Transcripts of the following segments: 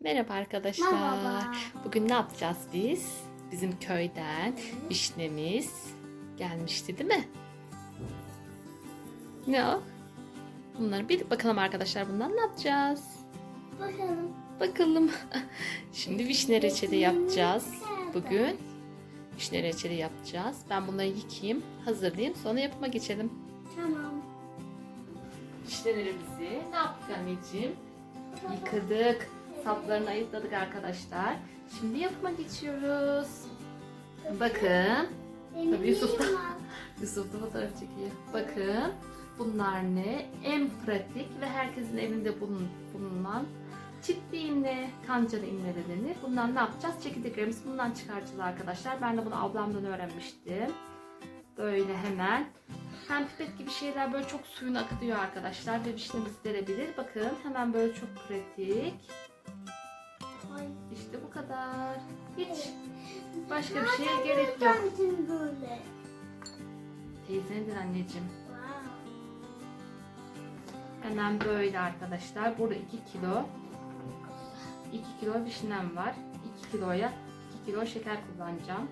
Merhaba arkadaşlar. Merhaba. Bugün ne yapacağız biz? Bizim köyden vişnemiz gelmişti değil mi? Ne o? Bunları bir bakalım arkadaşlar bundan ne yapacağız? Bakalım. Bakalım. Şimdi vişne reçeli yapacağız bugün. Vişne reçeli yapacağız. Ben bunları yıkayayım, hazırlayayım. Sonra yapıma geçelim. Tamam. Vişnelerimizi ne yaptık anneciğim? Yıkadık. Saplarını ayıkladık arkadaşlar. Şimdi yapıma geçiyoruz. Bakın. Tabii Yusuf da-? Yusuf da fotoğraf çekiyor. Bakın. Bunlar ne? En pratik ve herkesin evinde bulun, bulunan çift iğne, kancalı iğne de denir. Bundan ne yapacağız? Çekirdeklerimizi bundan çıkartacağız arkadaşlar. Ben de bunu ablamdan öğrenmiştim. Böyle hemen. Hem pipet gibi şeyler böyle çok suyunu akıtıyor arkadaşlar. Ve vişnemizi derebilir. Bakın hemen böyle çok pratik. İşte bu kadar. Hiç başka bir şeye gerek yok. böyle? Teyzendir anneciğim. Hemen böyle arkadaşlar. Burada 2 kilo 2 kilo vişnem var. 2 kiloya 2 kilo şeker kullanacağım.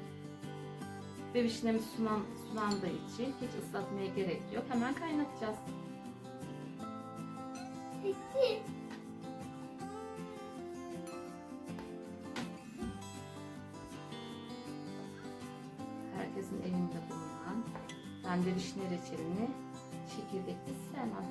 Ve vişnemiz sulan, sulandığı için hiç ıslatmaya gerek yok. Hemen kaynatacağız. Peki. Herkesin evinde bulunan. Ben de vişne reçelini çekirdekli sevmem.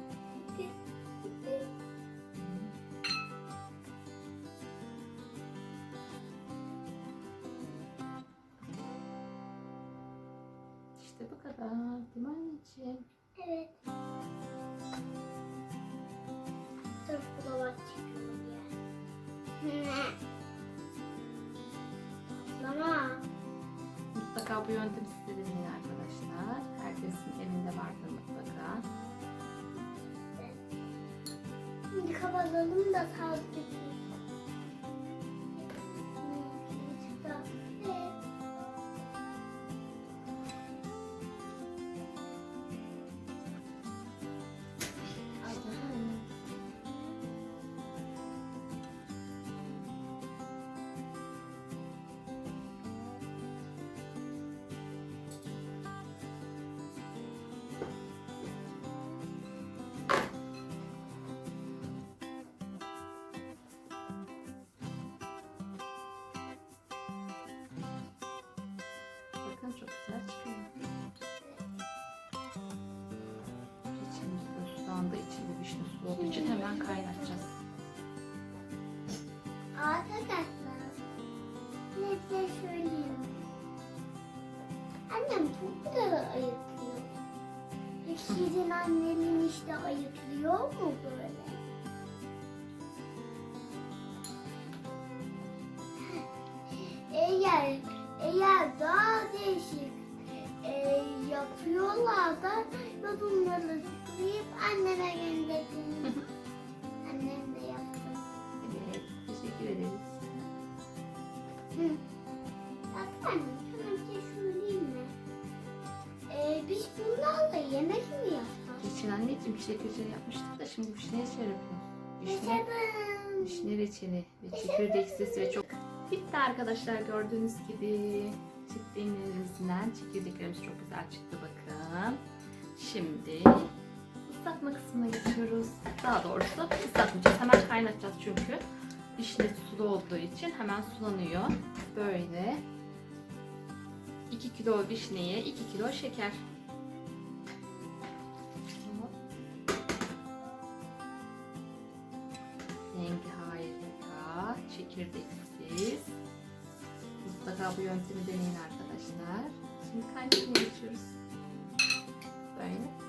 İşte bu kadar. Değil mi anneciğim? Evet. Dur bulava çıkıyorum ya. Mutlaka bu yöntemi siz de deneyin arkadaşlar. Herkesin evinde vardır mutlaka. Şimdi kapatalım da sağlıklı. Vişne su olduğu için hemen kaynatacağız. Arkadaşlar. Annem çok güzel ayıklıyor. Sizin annenin işte ayıklıyor mu böyle? Eğer eğer daha değişik e, yapıyorlar da yorumları tıklayıp anneme gönderin. Annem de yaptı. Evet, teşekkür ederiz. Hı. Zaten sana bir şey söyleyeyim mi? Ee, biz bunlarla yemek mi yapsak? Geçen anneciğim çilek reçeli yapmıştık da şimdi vişne reçeli yapıyoruz. Vişne, Yaşadım. vişne reçeli ve çekirdeksiz ve çok... Bitti arkadaşlar gördüğünüz gibi. Çiftliğimizden çekirdeklerimiz çok güzel çıktı bakın. Şimdi ıslatma kısmına geçiyoruz. Daha doğrusu ıslatmayacağız. Hemen kaynatacağız çünkü. Vişne sulu olduğu için hemen sulanıyor. Böyle 2 kilo vişneye 2 kilo şeker. Rengi harika, çekirdeksiz. Mutlaka bu yöntemi deneyin arkadaşlar. Şimdi kaynatmaya geçiyoruz. Böyle.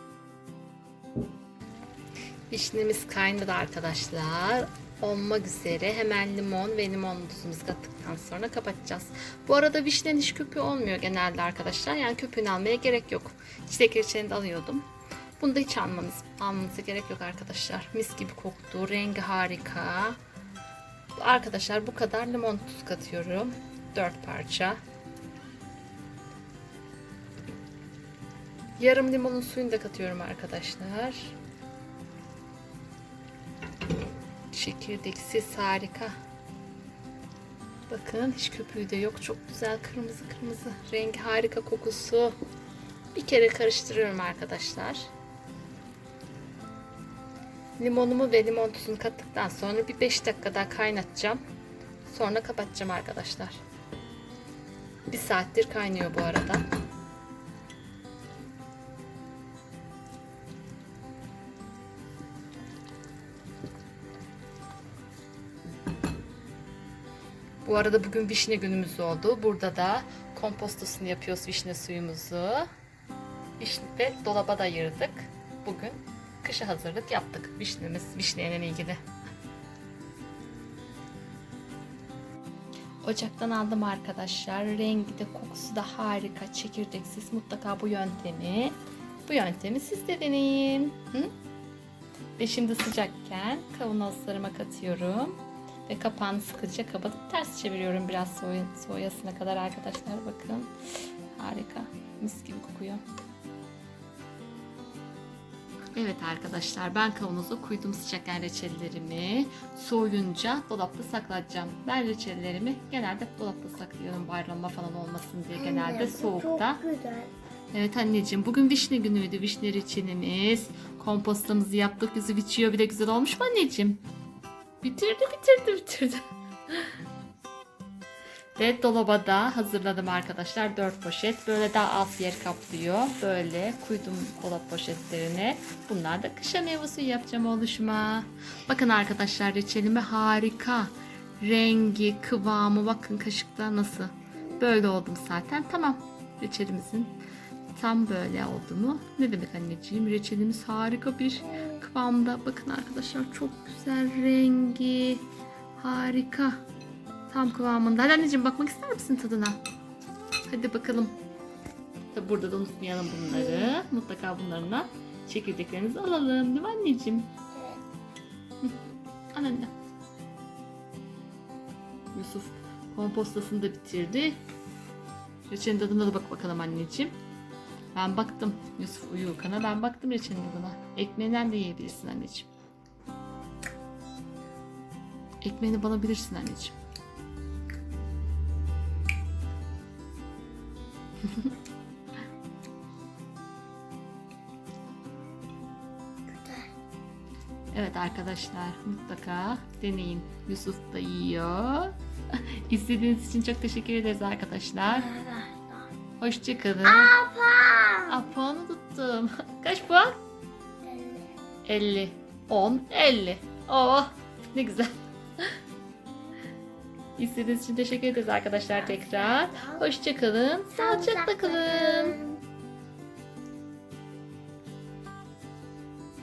Vişnemiz kaynadı arkadaşlar. Olmak üzere hemen limon ve limon tuzumuzu kattıktan sonra kapatacağız. Bu arada vişnenin hiç köpüğü olmuyor genelde arkadaşlar. Yani köpüğünü almaya gerek yok. Çilek reçelini de alıyordum. Bunu da hiç almanız, almanıza gerek yok arkadaşlar. Mis gibi koktu. Rengi harika. Arkadaşlar bu kadar limon tuz katıyorum. 4 parça. Yarım limonun suyunu da katıyorum arkadaşlar. Çekirdeksiz harika. Bakın hiç köpüğü de yok. Çok güzel kırmızı kırmızı. Rengi harika kokusu. Bir kere karıştırıyorum arkadaşlar. Limonumu ve limon tuzunu kattıktan sonra bir 5 dakika daha kaynatacağım. Sonra kapatacağım arkadaşlar. Bir saattir kaynıyor bu arada. Bu arada bugün vişne günümüz oldu. Burada da kompostosunu yapıyoruz vişne suyumuzu. Vişne ve dolaba da ayırdık. Bugün kışa hazırlık yaptık. Vişnemiz vişneyle ilgili. Ocaktan aldım arkadaşlar. Rengi de kokusu da harika. Çekirdeksiz. Mutlaka bu yöntemi bu yöntemi siz de deneyin. Hı? Ve şimdi sıcakken kavanozlarıma katıyorum. Ve kapağını sıkıca kapatıp ters çeviriyorum biraz soğuy soğuyasına kadar arkadaşlar. Bakın. Harika. Mis gibi kokuyor. Evet arkadaşlar ben kavanoza koydum sıcakken reçellerimi. Soğuyunca dolapta saklayacağım. Ben reçellerimi genelde dolapta saklıyorum bayramda falan olmasın diye genelde Anne, bu soğukta. Çok güzel. Evet anneciğim bugün vişne günüydü vişne reçelimiz. Kompostamızı yaptık yüzü biçiyor bir de güzel olmuş mu anneciğim? Bitirdi bitirdi bitirdi. Ve dolaba da hazırladım arkadaşlar 4 poşet. Böyle daha az yer kaplıyor. Böyle koydum dolap poşetlerine. Bunlar da kışa meyve yapacağım oluşuma. Bakın arkadaşlar reçelime harika. Rengi, kıvamı bakın kaşıkta nasıl. Böyle oldum zaten. Tamam. Reçelimizin tam böyle oldu mu? Ne demek anneciğim? Reçelimiz harika bir kıvamda. Bakın arkadaşlar çok güzel rengi. Harika. Tam kıvamında. Hadi anneciğim bakmak ister misin tadına? Hadi bakalım. Tabi burada da unutmayalım bunları. Mutlaka bunlarına çekirdeklerinizi alalım. Değil mi anneciğim? Evet. Al anne. Yusuf kompostasını da bitirdi. Reçelin tadına da bak bakalım anneciğim. Ben baktım. Yusuf uyurkana ben baktım reçelin tadına. Ekmeğinden de yiyebilirsin anneciğim. Ekmeğini bana bilirsin anneciğim. Evet arkadaşlar mutlaka deneyin. Yusuf da yiyor. İzlediğiniz için çok teşekkür ederiz arkadaşlar. Hoşçakalın. Aa, puanı tuttum. Kaç puan? 50. 10, 50. Oh ne güzel. İzlediğiniz için teşekkür ederiz arkadaşlar tekrar. Hoşçakalın. Sağlıcakla kalın.